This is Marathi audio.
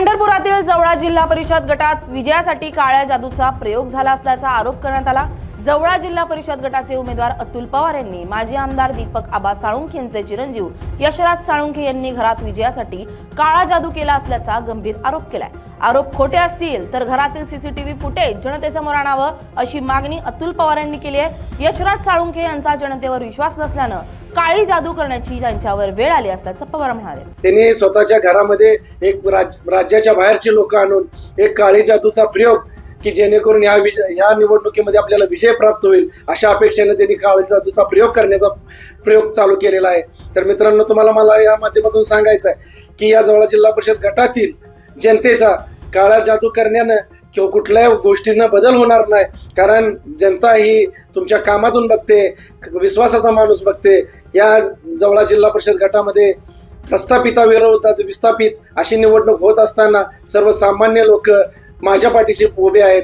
पंढरपुरातील जवळा जिल्हा परिषद गटात विजयासाठी काळ्या जादूचा प्रयोग झाला असल्याचा आरोप करण्यात आला. जवळा जिल्हा परिषद गटाचे उमेदवार अतुल पवार यांनी माजी आमदार दीपक आबा साळुंखे यांचे चिरंजीव यशराज साळुंखे यांनी घरात विजयासाठी काळा जादू केला असल्याचा गंभीर आरोप केलाय. आरोप खोटे असतील तर घरातील सीसीटीव्ही फुटेज जनतेसमोर आणावं अशी मागणी अतुल पवार यांनी केली आहे. यशराज साळुंखे यांचा जनतेवर विश्वास नसल्यानं काळी जादू करण्याची त्यांच्यावर वेळ आली असल्याचं पवार म्हणाले. त्यांनी स्वतःच्या घरामध्ये एक राज्याच्या बाहेरची लोक आणून एक काळी जादूचा प्रयोग की जेणेकरून या विजय या निवडणुकीमध्ये आपल्याला विजय प्राप्त होईल अशा अपेक्षेने त्यांनी काळी जादूचा प्रयोग करण्याचा प्रयोग चालू केलेला आहे. तर मित्रांनो तुम्हाला मला या माध्यमातून सांगायचं आहे की या जवळ जिल्हा परिषद गटातील जनतेचा काळा जादू करण्यानं किंवा कुठल्याही गोष्टींना बदल होणार नाही. कारण जनता ही तुमच्या कामातून बघते विश्वासाचा माणूस बघते. या जवळा जिल्हा परिषद गटामध्ये प्रस्थापिताविरोधात विस्थापित अशी निवडणूक होत असताना सर्वसामान्य लोक माझ्या पाठीशी उभे आहेत.